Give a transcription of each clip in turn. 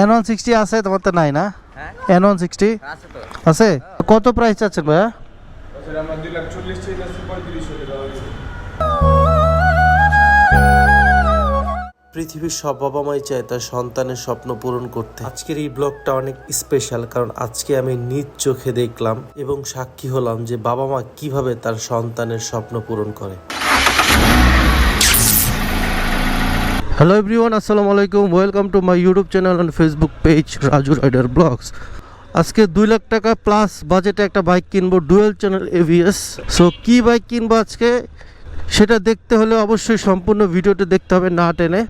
N one sixty আছে তোমার তো নাই না? হ্যাঁ? এন ওয়ান সিক্সটি আছে কত প্রাইস চাচ্ছেন ভাইয়া? পৃথিবীর সব বাবা মাই চায় তার সন্তানের স্বপ্ন পূরণ করতে। আজকের এই ব্লগটা অনেক স্পেশাল কারণ আজকে আমি নিজ চোখে দেখলাম এবং সাক্ষী হলাম যে বাবা মা কীভাবে তার সন্তানের স্বপ্ন পূরণ করে। হ্যালো এভরিওয়ান আসসালামু আলাইকুম welcome to my YouTube channel and Facebook page Raju rider vlogs আজকে দুই লাখ টাকা প্লাস বাজেটে একটা বাইক কিনবো ডুয়েল চ্যানেল এভিএস সো কি বাইক কিনবো আজকে? সেটা দেখতে হলে অবশ্যই সম্পূর্ণ ভিডিওটা দেখতে হবে না টেনে।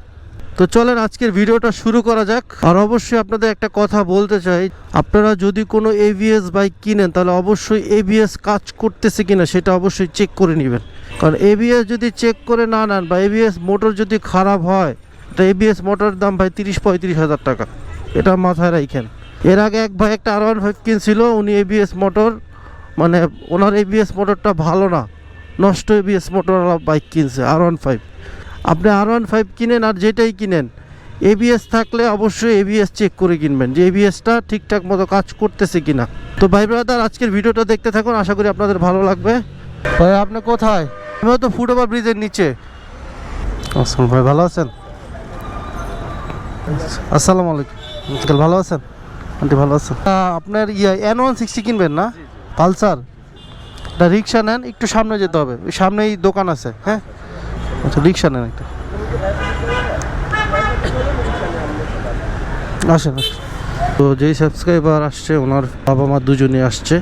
তো চলেন আজকের ভিডিওটা শুরু করা যাক। আর অবশ্যই আপনাদের একটা কথা বলতে চাই। আপনারা যদি কোনো এভিএস বাইক কিনেন, তাহলে অবশ্যই এভিএস কাজ করতেছে কিনা সেটা অবশ্যই চেক করে নেবেন। কারণ এভিএস যদি চেক করে না নেন বা এভিএস মোটর যদি খারাপ হয় তো এবিএস মোটর দাম ভাই তিরিশ পঁয়ত্রিশ হাজার টাকা। এটা মাথায় রাখেন এর আগে এক ভাই একটা আর ওয়ান ফাইভ কিনছিল উনি এবিএস মোটর মানে ওনার এবিএস মোটরটা ভালো না। নষ্ট এবিএস মোটরওয়ালা বাইক কিনছে আর ওয়ান ফাইভ আপনি আর ওয়ান ফাইভ কিনেন আর যেটাই কিনেন এবিএস থাকলে অবশ্যই এবিএস চেক করে কিনবেন যে এবিএসটা ঠিকঠাক মতো কাজ করতেছে কিনা। তো ভাই ব্রাদার আজকের ভিডিওটা দেখতে থাকুন আশা করি আপনাদের ভালো লাগবে। ভাই আপনি কোথায়? আমি তো ফুট ওভার ব্রিজের নিচে। ভাই ভালো আছেন? আসসালামু আলাইকুম। আঙ্কেল ভালো আছেন? আন্টি ভালো আছেন? আপনার ইয়ে এন ওয়ান সিক্সটি কিনবেন না? পালসার। একটা রিক্সা নেন একটু সামনে যেতে হবে। ওই সামনেই দোকান আছে হ্যাঁ? আচ্ছা রিক্সা নেন একটা। আসেন আসেন। তো যেই সাবস্ক্রাইবার আসছে ওনার বাবা মা দুজনে আসছে।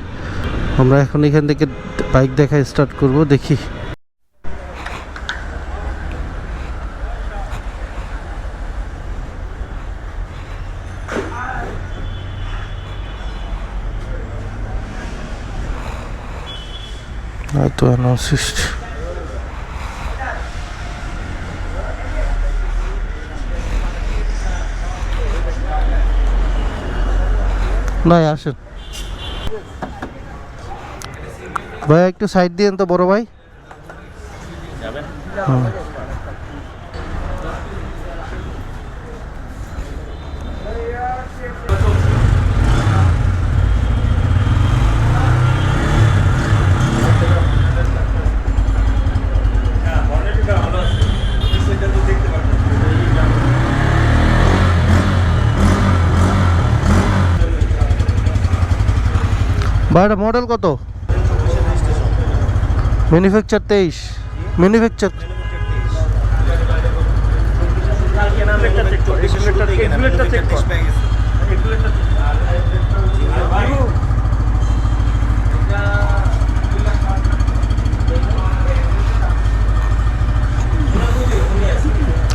আমরা এখন এখান থেকে বাইক দেখা স্টার্ট করব দেখি। হয়তো অ্যানাউন্সিস্ট নাই আসেন। ভাই একটু সাইড দিয়েন তো বড় ভাই। হুম। এটা মডেল কত? ম্যানুফ্যাকচার তেইশ। ম্যানুফ্যাকচার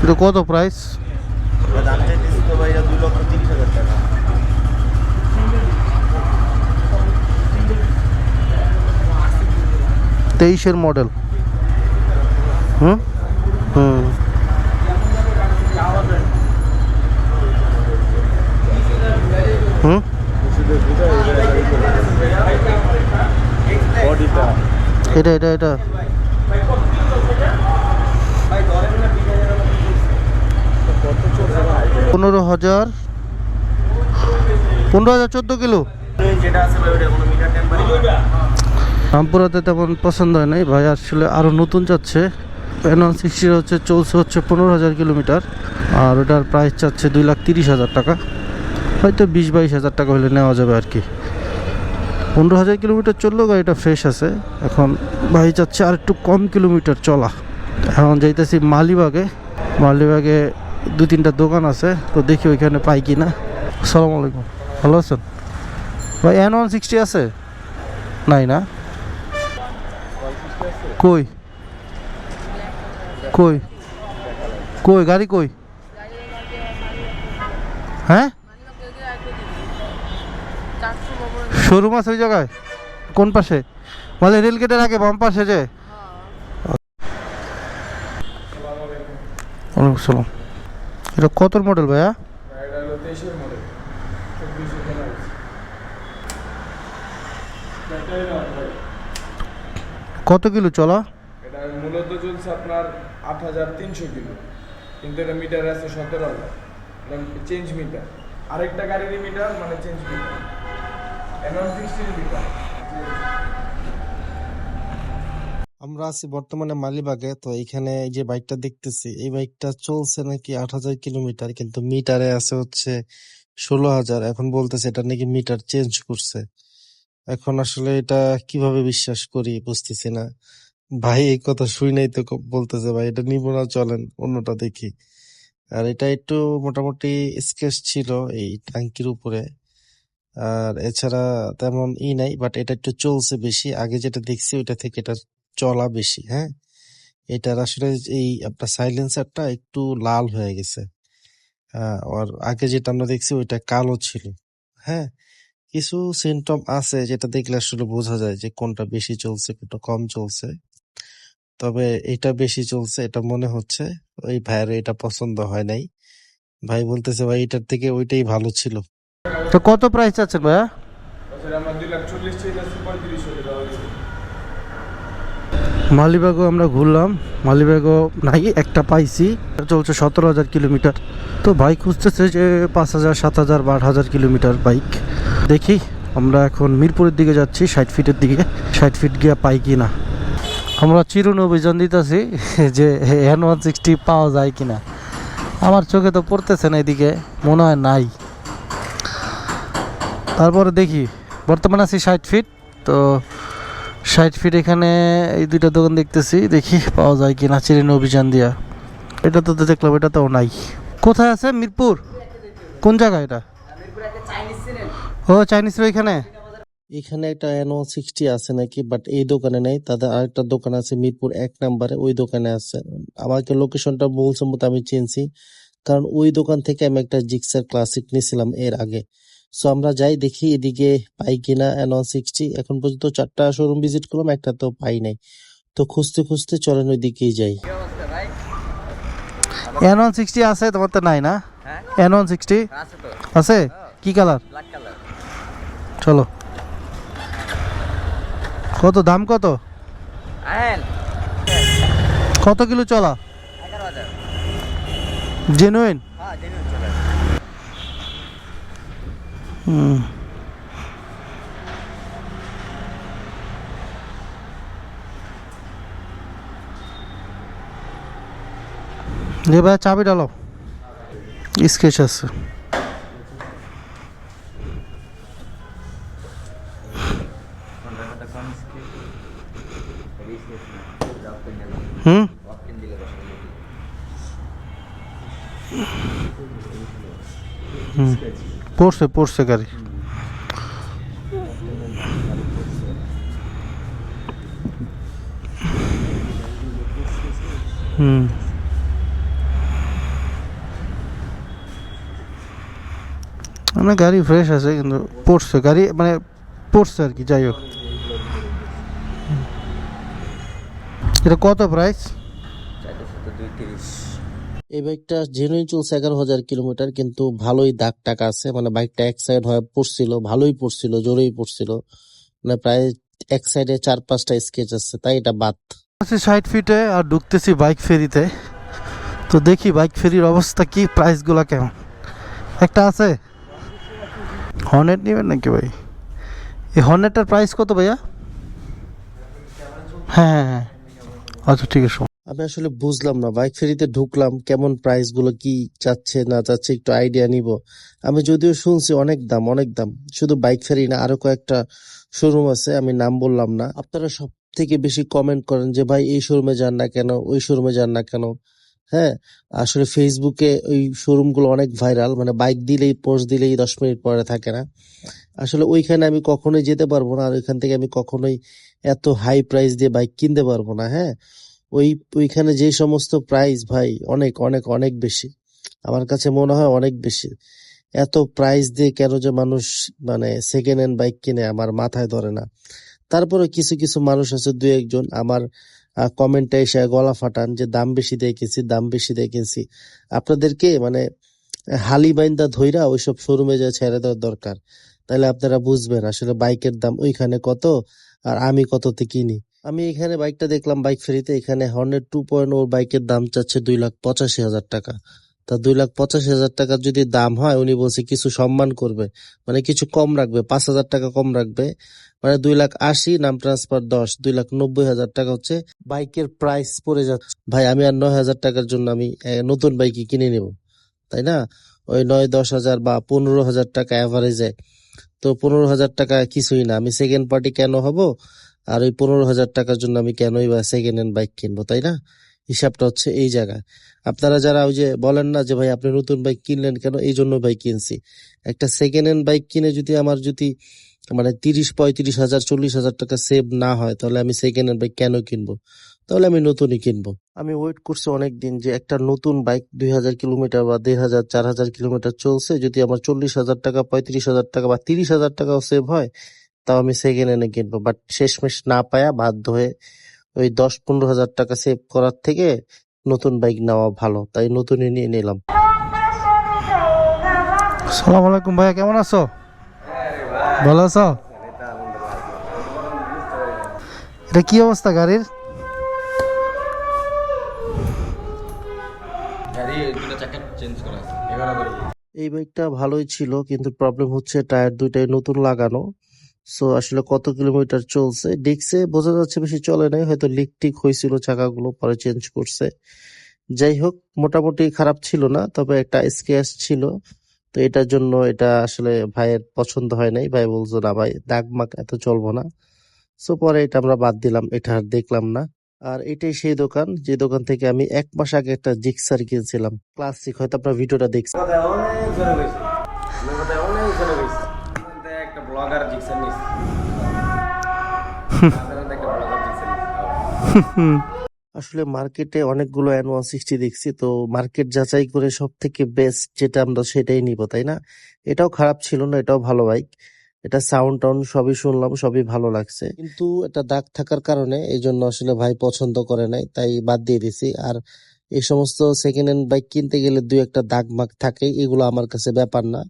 এটা কত প্রাইস দুই লক্ষ তিরিশ হাজার টাকা। তেইশের মডেল। হুম? হুম। এটা এটা এটা। পনেরো হাজার। পনেরো হাজার চোদ্দ কিলো। রামপুরাতে তেমন পছন্দ হয় নাই। ভাই, আসলে আরও নতুন যাচ্ছে। এনওয়ান সিক্সটির হচ্ছে চলছে হচ্ছে পনেরো হাজার কিলোমিটার। আর ওটার প্রাইস চাচ্ছে দুই লাখ তিরিশ হাজার টাকা। হয়তো বিশ বাইশ হাজার টাকা হলে নেওয়া যাবে আর কি। পনেরো হাজার কিলোমিটার চললেও গাড়িটা ফ্রেশ আছে। এখন ভাই চাচ্ছে আর একটু কম কিলোমিটার চলা। এখন যাইতেছি মালিবাগে। মালিবাগে দু তিনটা দোকান আছে, তো দেখি ওইখানে পাই কি না আসসালামু আলাইকুম। ভালো আছেন? ভাই এন ওয়ান সিক্সটি আছে? নাই না? কই? কই? কই? গাড়ি কই? হ্যাঁ? শোরুম আছে ওই জায়গায়? কোন পাশে? বলে রেল গেটের আগে, বাম পাশে যে? ওয়ালাইকুম এটা কত মডেল ভাইয়া? মডেল চব্বিশে কেনা হয়েছে এটাই না ভাই কত কিলো চলা? এটা মূলত চলছে আপনার আট হাজার তিনশো কিলো। কিন্তু এটা মিটার আছে সতেরো হাজার। চেঞ্জ মিটার আরেকটা গাড়ির মিটার মানে চেঞ্জ মিটার এনওয়ান সিক্সটির মিটার। আমরা আছি বর্তমানে মালিবাগে তো এখানে এই যে বাইকটা দেখতেছি এই বাইকটা চলছে নাকি আট হাজার কিলোমিটার কিন্তু মিটারে আছে হচ্ছে ষোলো হাজার। এখন বলতেছে এটা নাকি মিটার চেঞ্জ করছে। এখন আসলে এটা কীভাবে বিশ্বাস করি বুঝতেছি না। ভাই, এই কথা শুই নাই তো বলতেছে, ভাই, এটা নিব না, চলেন, অন্যটা দেখি। আর এটা একটু মোটামুটি স্কেচ ছিল এই ট্যাঙ্কির উপরে। আর এছাড়া তেমন ই নাই, বাট এটা একটু চলছে বেশি। আগে যেটা দেখছি, ওইটা থেকে এটা চলা বেশি হ্যাঁ? এটার আসলে এই আপনার সাইলেন্সারটা একটু লাল হয়ে গেছে। আর আগে যেটা আমরা দেখছি, ওইটা কালো ছিল হ্যাঁ? কিছু সিমটম আছে যেটা দেখলে আসলে বোঝা যায় যে কোনটা বেশি চলছে কোনটা কম চলছে। তবে এটা বেশি চলছে এটা মনে হচ্ছে ওই ভাইয়ের এটা পছন্দ হয় নাই। ভাই বলতেছে ভাই এটার থেকে ওইটাই ভালো ছিল। তো কত প্রাইস আছে ভাইয়া? তাছাড়া আমরা ঘুরলাম। মালিবাগও নাই একটা পাইছি। এটা চলছে সতেরো হাজার কিলোমিটার। তো বাইক খুঁজতেছে যে পাঁচ হাজার সাত হাজার বা আট হাজার কিলোমিটার বাইক দেখি, আমরা এখন মিরপুরের দিকে যাচ্ছি, ষাট ফিটের দিকে। ষাট ফিট গিয়া পাই কি না? আমরা চিরুন অভিযান দিতেছি যে এন ওয়ান সিক্সটি পাওয়া যায় কিনা আমার চোখে তো পড়তেছে না এদিকে, মনে হয় নাই। তারপরে দেখি, বর্তমানে আছি ষাট ফিট, তো ষাট ফিট এখানে এই দুইটা দোকান দেখতেছি, দেখি পাওয়া যায় কি না চিরিন অভিযান দিয়া। এটা তো দেখলাম এটা তো নাই। কোথায় আছে মিরপুর? কোন জায়গা এটা? ও চাইনিজ এখানে এখানে একটা এনও সিক্সটি আছে নাকি বাট এই দোকানে নেই। তাদের আরেকটা দোকান আছে মিরপুর এক নম্বরে ওই দোকানে আছে। আমাকে লোকেশনটা মূল সম্মত আমি চিনছি কারণ ওই দোকান থেকে আমি একটা জিক্সার ক্লাসিক নিয়েছিলাম এর আগে। সো আমরা যাই দেখি এদিকে পাই কিনা এন সিক্সটি এখন পর্যন্ত চারটা শোরুম ভিজিট করলাম একটা তো পাই নাই। তো খুঁজতে খুঁজতে চলেন ওই দিকেই যাই। এন ওয়ান সিক্সটি আছে তোমার তো নাই না? এন ওয়ান সিক্সটি আছে তো। আছে? কি কালার ব্ল্যাক কালার চলো। কত দাম কত? কত কিলো চলা? জেনুইন হ্যাঁ হুম। যে ভাই চাবি ডালো স্কেচ আছে। পড়ছে পড়ছে গাড়ি। হুম। মানে গাড়ি ফ্রেশ আছে, কিন্তু পড়ছে। গাড়ি মানে পড়ছে আর কি, যাই হোক। এটা কত প্রাইস চাইতেছে তো দুই তিরিশ এই বাইকটা জেনুইন চলছে এগারো হাজার কিলোমিটার, কিন্তু ভালোই দাগ টাকা আছে। মানে বাইকটা এক সাইড হয়ে, পড়ছিল, ভালোই পড়ছিল, জোরেই পড়ছিল। মানে প্রায় এক সাইডে চার পাঁচটা স্কেচ আছে, তাই এটা বাদ। ষাট ফিটে আর ঢুকতেছি বাইক ফেরিতে তো দেখি বাইক ফেরির অবস্থা কি প্রাইসগুলা কেমন? একটা আছে? হর্নেট নেবেন নাকি ভাই? এই হর্নেটটার প্রাইস কত ভাইয়া? হ্যাঁ হ্যাঁ হ্যাঁ। আচ্ছা ঠিক আছে। আমি আসলে বুঝলাম না, বাইক ফেরিতে ঢুকলাম, কেমন প্রাইসগুলো কি চাচ্ছে, না চাচ্ছে একটু আইডিয়া নিব। আমি যদিও শুনছি অনেক দাম অনেক দাম, শুধু বাইক ফেরি না, আরও কয়েকটা শোরুম আছে, আমি নাম বললাম না। আপনারা সব থেকে বেশি কমেন্ট করেন যে, ভাই, এই শোরুমে যান না কেন, ওই শোরুমে যান না কেন? হ্যাঁ আসলে ফেসবুকে ওই শোরুমগুলো অনেক ভাইরাল মানে বাইক দিলেই পোস্ট দিলেই দশ মিনিট পরে থাকে না। আসলে ওইখানে আমি কখনোই যেতে পারব না, আর ওইখান থেকে আমি কখনোই এত হাই প্রাইস দিয়ে বাইক কিনতে পারব না হ্যাঁ। ওই, ওইখানে যে সমস্ত প্রাইস ভাই, অনেক অনেক অনেক বেশি। আমার কাছে মনে হয় অনেক বেশি। এত প্রাইস দিয়ে কেন যে মানুষ মানে সেকেন্ড হ্যান্ড বাইক কিনে আমার মাথায় ধরে না। তারপরে কিছু কিছু মানুষ আছে দুই একজন আমার কমেন্টে এসে গলা ফাটান যে দাম বেশি দিয়ে কিনছি, দাম বেশি দিয়ে কিনছি। আপনাদেরকে মানে হালি বাইন্দা ধইরা ওইসব শোরুমে যা ছেড়ে দেওয়ার দরকার। তাহলে আপনারা বুঝবেন আসলে বাইকের দাম ওইখানে কত আর আমি কততে কিনি। আমি এখানে বাইকটা দেখলাম, বাইক ফেরিতে। এখানে হর্নের টু পয়েন্ট ওর বাইকের দাম চাচ্ছে দুই লাখ পঁচাশি হাজার টাকা। তা দুই লাখ পঁচাশি হাজার টাকার যদি দাম হয়, উনি বলছে কিছু সম্মান করবে। মানে কিছু কম রাখবে, পাঁচ হাজার টাকা কম রাখবে। মানে দুই লাখ আশি, নাম ট্রান্সফার দশ, দুই লাখ নব্বই হাজার টাকা হচ্ছে বাইকের প্রাইস পড়ে যাচ্ছে। ভাই, আমি আর নয় হাজার টাকার জন্য আমি নতুন বাইকই কিনে নেব, তাই না? ওই নয় দশ হাজার বা পনেরো হাজার টাকা অ্যাভারেজে তো পনেরো হাজার টাকা কিছুই না। আমি সেকেন্ড পার্টি কেন হব? আর ওই পনেরো হাজার টাকার জন্য আমি কেনই বা সেকেন্ড হ্যান্ড বাইক কিনবো, তাই না? হিসাবটা হচ্ছে এই জায়গায়। আপনারা যারা ওই যে বলেন না যে, ভাই, আপনি নতুন বাইক কিনলেন কেন? এই জন্য বাইক কিনছি। একটা সেকেন্ড হ্যান্ড বাইক কিনে যদি আমার যদি মানে তিরিশ, পঁয়ত্রিশ হাজার, চল্লিশ হাজার টাকা সেভ না হয়, তাহলে আমি সেকেন্ড হ্যান্ড বাইক কেন কিনবো? তাহলে আমি নতুনই কিনবো। আমি ওয়েট করছি অনেক দিন যে একটা নতুন বাইক দুই হাজার কিলোমিটার বা দেড় হাজার, চার হাজার কিলোমিটার চলছে। যদি আমার চল্লিশ হাজার টাকা, পঁয়ত্রিশ হাজার টাকা বা তিরিশ হাজার টাকাও সেভ হয় তাও আমি সেকেন্ড হ্যান্ডে কিনবো। বাট শেষমেশ না পায়া বাধ্য হয়ে ওই দশ পনেরো হাজার টাকা সেভ করার থেকে নতুন বাইক নেওয়া ভালো। তাই নতুনই নিয়ে নিলাম। সালাম আলাইকুম ভাইয়া কেমন আছো? ভালো আছো? এটা কি অবস্থা গাড়ির? এই বাইকটা ভালোই ছিল কিন্তু প্রবলেম হচ্ছে টায়ার দুইটাই নতুন লাগানো। সো আসলে কত কিলোমিটার চলছে? ডিক্সে বোঝা যাচ্ছে বেশি চলে নাই, হয়তো লিক টিক হয়েছিল, চাকাগুলো পরে চেঞ্জ করছে। যাই হোক, মোটামুটি খারাপ ছিল না, তবে একটা স্কেচ ছিল। তো এটার জন্য এটা আসলে ভাইয়ের পছন্দ হয় নাই। ভাই বলছো, না ভাই, দাগ মাগ এত চলবো না। সো পরে এটা আমরা বাদ দিলাম, এটা আর দেখলাম না। আর এটাই সেই দোকান, যে দোকান থেকে আমি এক মাস আগে একটা জিক্সার কিনছিলাম। ক্লাসিক হয়তো আপনার ভিডিওটা দেখছেন। একটা ব্লগার জিক্সার নিস। আসলে মার্কেটে অনেকগুলো এন ওয়ান সিক্সটি দেখছি তো মার্কেট যাচাই করে সব থেকে বেস্ট যেটা আমরা সেটাই নিব তাই না? এটাও খারাপ ছিল না এটাও ভালো বাইক এটা সাউন্ড টাউন্ড সবই শুনলাম সবই ভালো লাগছে। কিন্তু এটা দাগ থাকার কারণে এই জন্য আসলে ভাই পছন্দ করে নাই তাই বাদ দিয়ে দিছি। আর এই সমস্ত সেকেন্ড হ্যান্ড বাইক কিনতে গেলে দুই একটা দাগ মাগ থাকে এগুলো আমার কাছে ব্যাপার না।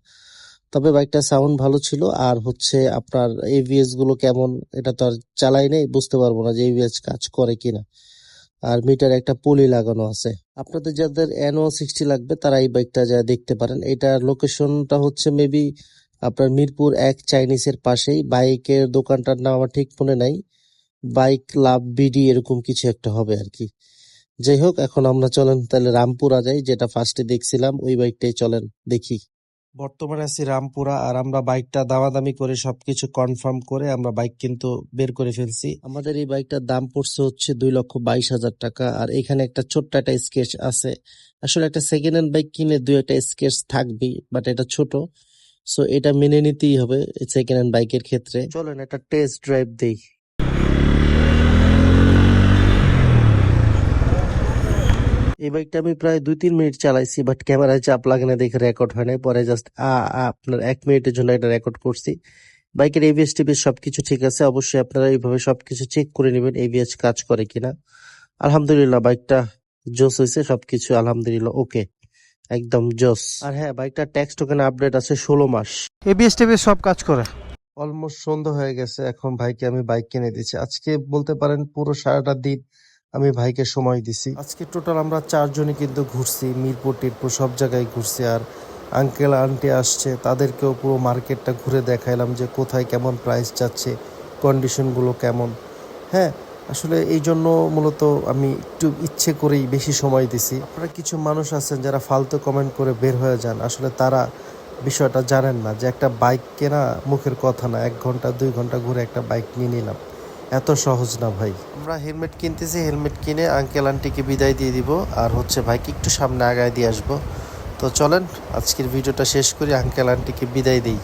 তবে বাইকটা সাউন্ড ভালো ছিল, আর হচ্ছে আপনার এভিএসগুলো কেমন, এটা তো আর চালাই নেই, বুঝতে পারব না যে এভিএস কাজ করে কিনা। আর মিটার একটা পলি লাগানো আছে। আপনাদের যাদের এনও সিক্সটি লাগবে, তারা এই বাইকটা যা দেখতে পারেন। এটার লোকেশনটা হচ্ছে মেবি আপনার মিরপুর এক চাইনিজের পাশেই। বাইকের দোকানটার নাম আমার ঠিক মনে নাই। বাইক লাভ বিডি এরকম কিছু একটা হবে আর কি। যাই হোক, এখন আমরা চলেন তাহলে রামপুরা যাই, যেটা ফার্স্টে দেখছিলাম, ওই বাইকটাই চলেন, দেখি। বর্তমানে আছি রামপুরা আর আমরা বাইকটা দামাদামি করে সবকিছু কনফার্ম করে আমরা বাইক কিন্তু বের করে ফেলছি। আমাদের এই বাইকটার দাম পড়ছে হচ্ছে দুই লক্ষ বাইশ হাজার টাকা আর এখানে একটা ছোট্ট একটা স্কেচ আছে। আসলে একটা সেকেন্ড হ্যান্ড বাইক কিনে দুই একটা স্কেচ থাকবেই বাট এটা ছোট সো এটা মেনে নিতেই হবে সেকেন্ড হ্যান্ড বাইকের ক্ষেত্রে। চলেন একটা টেস্ট ড্রাইভ দেই এই বাইকটা আমি প্রায় দুই তিন মিনিট চালাইছি বাট ক্যামেরায় চাপ লাগে না দেখে রেকর্ড হয় নাই। পরে জাস্ট আপনার এক মিনিটের জন্য এটা রেকর্ড করছি। বাইকের এভিএস টিভিএস সবকিছু ঠিক আছে। অবশ্যই আপনারা এইভাবে সবকিছু চেক করে নেবেন এভিএস কাজ করে কিনা। আলহামদুলিল্লাহ বাইকটা জোস হয়েছে সবকিছু আলহামদুলিল্লাহ ওকে একদম জোস। আর হ্যাঁ বাইকটা ট্যাক্স টোকেন আপডেট আছে ষোলো মাস। এবিএস টিভিএস সব কাজ করে। অলমোস্ট সন্ধ্যা হয়ে গেছে এখন ভাইকে আমি বাইক কিনে দিচ্ছি আজকে বলতে পারেন পুরো সারাটা দিন আমি ভাইকে সময় দিছি। আজকে টোটাল আমরা চারজনই কিন্তু ঘুরছি, মিরপুর, টিরপুর, সব জায়গায় ঘুরছি। আর আঙ্কেল আন্টি আসছে, তাদেরকেও পুরো মার্কেটটা ঘুরে দেখাইলাম যে কোথায় কেমন প্রাইস যাচ্ছে কন্ডিশনগুলো কেমন। হ্যাঁ আসলে এই জন্য মূলত আমি একটু ইচ্ছে করেই বেশি সময় দিছি। আপনারা কিছু মানুষ আছেন যারা ফালতু কমেন্ট করে বের হয়ে যান, আসলে তারা বিষয়টা জানেন না যে একটা বাইক কেনা মুখের কথা না, এক ঘণ্টা, দুই ঘণ্টা ঘুরে একটা বাইক নিয়ে নিলাম। এত সহজ না ভাই। আমরা হেলমেট কিনতেছি, হেলমেট কিনে আঙ্কেল আন্টিকে বিদায় দিয়ে দিব। আর হচ্ছে ভাইকে একটু সামনে আগায় দিয়ে আসব। তো চলেন, আজকের ভিডিওটা শেষ করি আঙ্কেল আন্টিকে বিদায় দিই।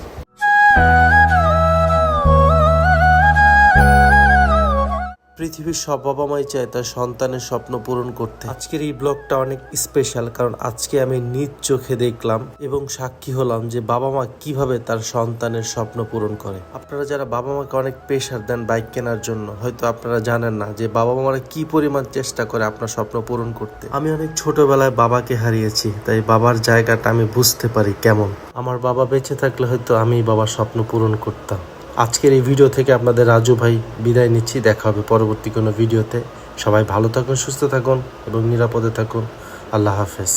পৃথিবীর সব বাবা মাই চায় তার সন্তানের স্বপ্ন পূরণ করতে। আজকের এই ব্লগটা অনেক স্পেশাল কারণ আজকে আমি নিজ চোখে দেখলাম এবং সাক্ষী হলাম যে বাবা মা কীভাবে তার সন্তানের স্বপ্ন পূরণ করে। আপনারা যারা বাবা মাকে অনেক প্রেশার দেন বাইক কেনার জন্য, হয়তো আপনারা জানেন না যে বাবা মারা কি পরিমাণ চেষ্টা করে আপনার স্বপ্ন পূরণ করতে। আমি অনেক ছোটবেলায় বাবাকে হারিয়েছি, তাই বাবার জায়গাটা আমি বুঝতে পারি কেমন। আমার বাবা বেঁচে থাকলে হয়তো আমি বাবার স্বপ্ন পূরণ করতাম। আজকের এই ভিডিও থেকে আপনাদের রাজু ভাই বিদায় নিচ্ছি। দেখা হবে পরবর্তী কোনো ভিডিওতে সবাই ভালো থাকুন, সুস্থ থাকুন এবং নিরাপদে থাকুন। আল্লাহ হাফেজ।